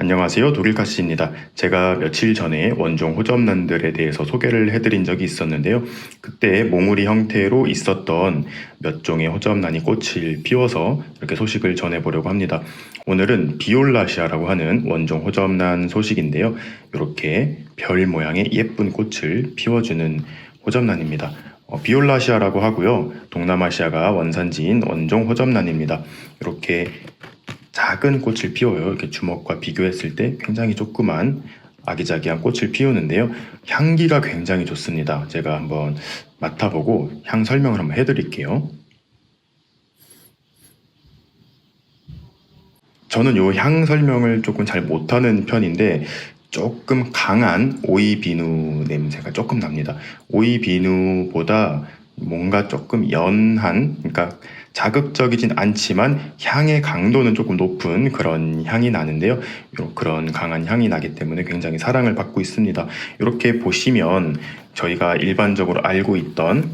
안녕하세요. 독일카씨입니다. 제가 며칠 전에 원종 호접란들에 대해서 소개를 해드린 적이 있었는데요. 그때 몽우리 형태로 있었던 몇 종의 호접란이 꽃을 피워서 이렇게 소식을 전해보려고 합니다. 오늘은 비올라시아라고 하는 원종 호접란 소식인데요. 이렇게 별 모양의 예쁜 꽃을 피워주는 호접란입니다. 어, 비올라시아라고 하고요. 동남아시아가 원산지인 원종 호접란입니다. 이렇게 작은 꽃을 피워요. 이렇게 주먹과 비교했을 때 굉장히 조그만 아기자기한 꽃을 피우는데요. 향기가 굉장히 좋습니다. 제가 한번 맡아보고 향 설명을 한번 해드릴게요. 저는 요 향 설명을 조금 잘 못하는 편인데 조금 강한 오이 비누 냄새가 조금 납니다. 오이 비누보다 뭔가 조금 연한, 그러니까 자극적이진 않지만 향의 강도는 조금 높은 그런 향이 나는데요. 요- 그런 강한 향이 나기 때문에 굉장히 사랑을 받고 있습니다. 이렇게 보시면 저희가 일반적으로 알고 있던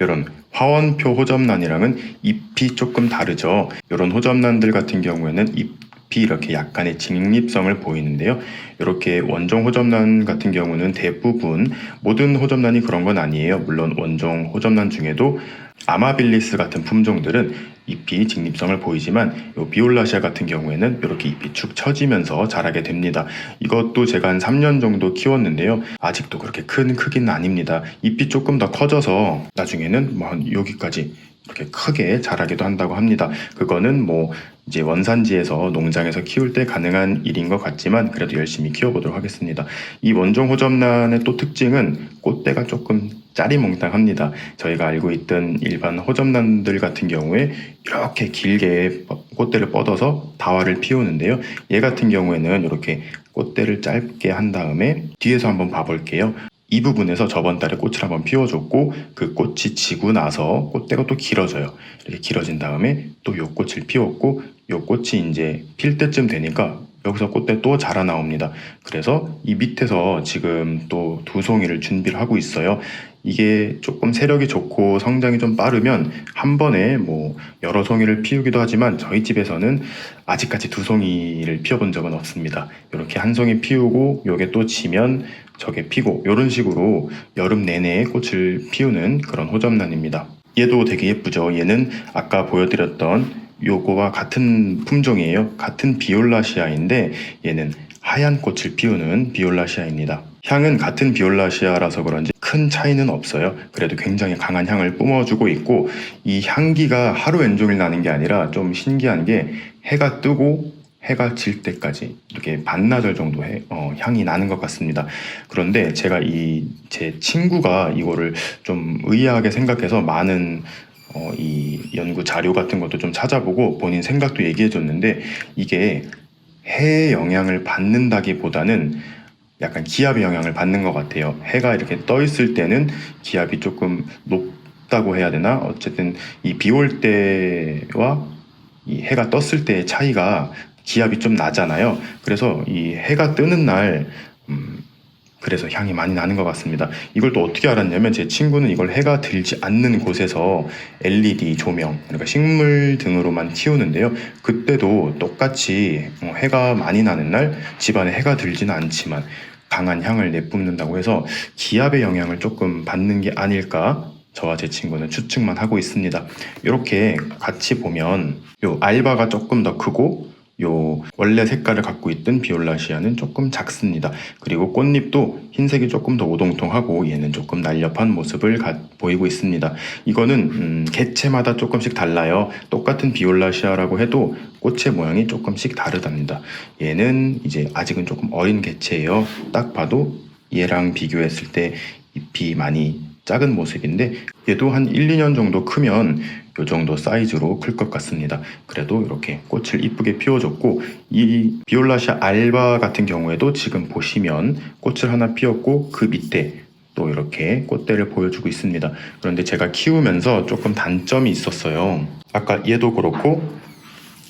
이런 화원표 호접란이랑은 잎이 조금 다르죠. 이런 호접란들 같은 경우에는 잎 이 이렇게 약간의 직립성을 보이는데요. 이렇게 원종 호접란 같은 경우는 대부분 모든 호접란이 그런 건 아니에요. 물론 원종 호접란 중에도 아마빌리스 같은 품종들은 잎이 직립성을 보이지만 요 비올라시아 같은 경우에는 이렇게 잎이 축 처지면서 자라게 됩니다. 이것도 제가 한 3년 정도 키웠는데요. 아직도 그렇게 큰 크기는 아닙니다. 잎이 조금 더 커져서 나중에는 뭐 한 여기까지 이렇게 크게 자라기도 한다고 합니다. 그거는 뭐 이제 원산지에서 농장에서 키울 때 가능한 일인 것 같지만 그래도 열심히 키워보도록 하겠습니다. 이 원종 호접란의 또 특징은 꽃대가 조금 짜리몽땅합니다. 저희가 알고 있던 일반 호접란들 같은 경우에 이렇게 길게 꽃대를 뻗어서 다화를 피우는데요. 얘 같은 경우에는 이렇게 꽃대를 짧게 한 다음에 뒤에서 한번 봐볼게요. 이 부분에서 저번 달에 꽃을 한번 피워줬고 그 꽃이 지고 나서 꽃대가 또 길어져요. 이렇게 길어진 다음에 또 요 꽃을 피웠고 요 꽃이 이제 필 때쯤 되니까 여기서 꽃대 또 자라 나옵니다. 그래서 이 밑에서 지금 또 두 송이를 준비를 하고 있어요. 이게 조금 세력이 좋고 성장이 좀 빠르면 한 번에 뭐 여러 송이를 피우기도 하지만 저희 집에서는 아직까지 두 송이를 피워본 적은 없습니다. 이렇게 한 송이 피우고 요게 또 지면 저게 피고 이런 식으로 여름 내내 꽃을 피우는 그런 호접란입니다. 얘도 되게 예쁘죠. 얘는 아까 보여드렸던 요거와 같은 품종이에요. 같은 비올라시아인데 얘는 하얀 꽃을 피우는 비올라시아입니다. 향은 같은 비올라시아라서 그런지 큰 차이는 없어요. 그래도 굉장히 강한 향을 뿜어주고 있고 이 향기가 하루 왼종일 나는 게 아니라 좀 신기한 게 해가 뜨고 해가 질 때까지 이렇게 반나절 정도 의 향이 나는 것 같습니다. 그런데 제가 이 제 친구가 이거를 좀 의아하게 생각해서 많은 어, 이 연구 자료 같은 것도 좀 찾아보고 본인 생각도 얘기해 줬는데 이게 해의 영향을 받는다기보다는 약간 기압의 영향을 받는 것 같아요. 해가 이렇게 떠 있을 때는 기압이 조금 높다고 해야 되나? 어쨌든 이 비 올 때와 이 해가 떴을 때의 차이가 기압이 좀 나잖아요. 그래서 이 해가 뜨는 날, 음, 그래서 향이 많이 나는 것 같습니다. 이걸 또 어떻게 알았냐면 제 친구는 이걸 해가 들지 않는 곳에서 LED 조명, 그러니까 식물 등으로만 키우는데요. 그때도 똑같이 어, 해가 많이 나는 날 집안에 해가 들지는 않지만 강한 향을 내뿜는다고 해서 기압의 영향을 조금 받는 게 아닐까 저와 제 친구는 추측만 하고 있습니다. 이렇게 같이 보면 요 알바가 조금 더 크고 요 원래 색깔을 갖고 있던 비올라시아는 조금 작습니다. 그리고 꽃잎도 흰색이 조금 더 오동통하고 얘는 조금 날렵한 모습을 가- 보이고 있습니다. 이거는 음, 개체마다 조금씩 달라요. 똑같은 비올라시아라고 해도 꽃의 모양이 조금씩 다르답니다. 얘는 이제 아직은 조금 어린 개체예요. 딱 봐도 얘랑 비교했을 때 잎이 많이 작은 모습인데 얘도 한 1, 2년 정도 크면 이 정도 사이즈로 클 것 같습니다. 그래도 이렇게 꽃을 이쁘게 피워줬고 이 비올라시아 알바 같은 경우에도 지금 보시면 꽃을 하나 피웠고 그 밑에 또 이렇게 꽃대를 보여주고 있습니다. 그런데 제가 키우면서 조금 단점이 있었어요. 아까 얘도 그렇고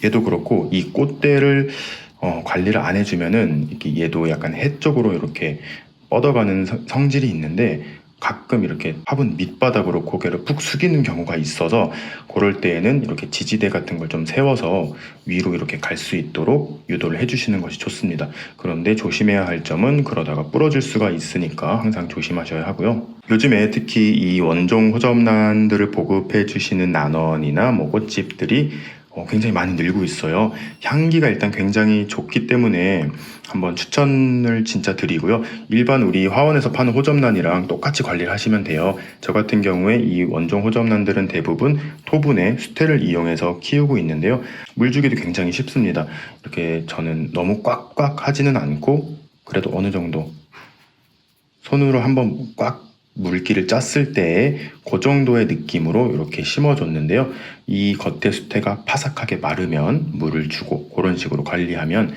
얘도 그렇고 이 꽃대를 어, 관리를 안 해주면은 이렇게 얘도 약간 해 쪽으로 이렇게 뻗어가는 성- 성질이 있는데 가끔 이렇게 화분 밑바닥으로 고개를 푹 숙이는 경우가 있어서 그럴 때에는 이렇게 지지대 같은 걸 좀 세워서 위로 이렇게 갈 수 있도록 유도를 해주시는 것이 좋습니다. 그런데 조심해야 할 점은 그러다가 부러질 수가 있으니까 항상 조심하셔야 하고요. 요즘에 특히 이 원종 호접란들을 보급해 주시는 난원이나 뭐 꽃집들이 어, 굉장히 많이 늘고 있어요. 향기가 일단 굉장히 좋기 때문에 한번 추천을 진짜 드리고요. 일반 우리 화원에서 파는 호접란이랑 똑같이 관리를 하시면 돼요. 저 같은 경우에 이 원종 호접란들은 대부분 토분에 수태를 이용해서 키우고 있는데요. 물 주기도 굉장히 쉽습니다. 이렇게 저는 너무 꽉꽉 하지는 않고 그래도 어느 정도 손으로 한번 꽉 물기를 짰을 때에 그 정도의 느낌으로 이렇게 심어줬는데요. 이 겉에 수태가 파삭하게 마르면 물을 주고 그런 식으로 관리하면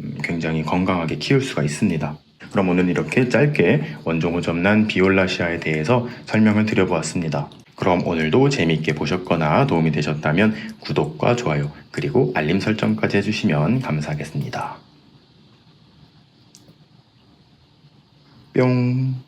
음, 굉장히 건강하게 키울 수가 있습니다. 그럼 오늘 이렇게 짧게 원종호접란 비올라시아에 대해서 설명을 드려보았습니다. 그럼 오늘도 재미있게 보셨거나 도움이 되셨다면 구독과 좋아요 그리고 알림 설정까지 해주시면 감사하겠습니다. 뿅.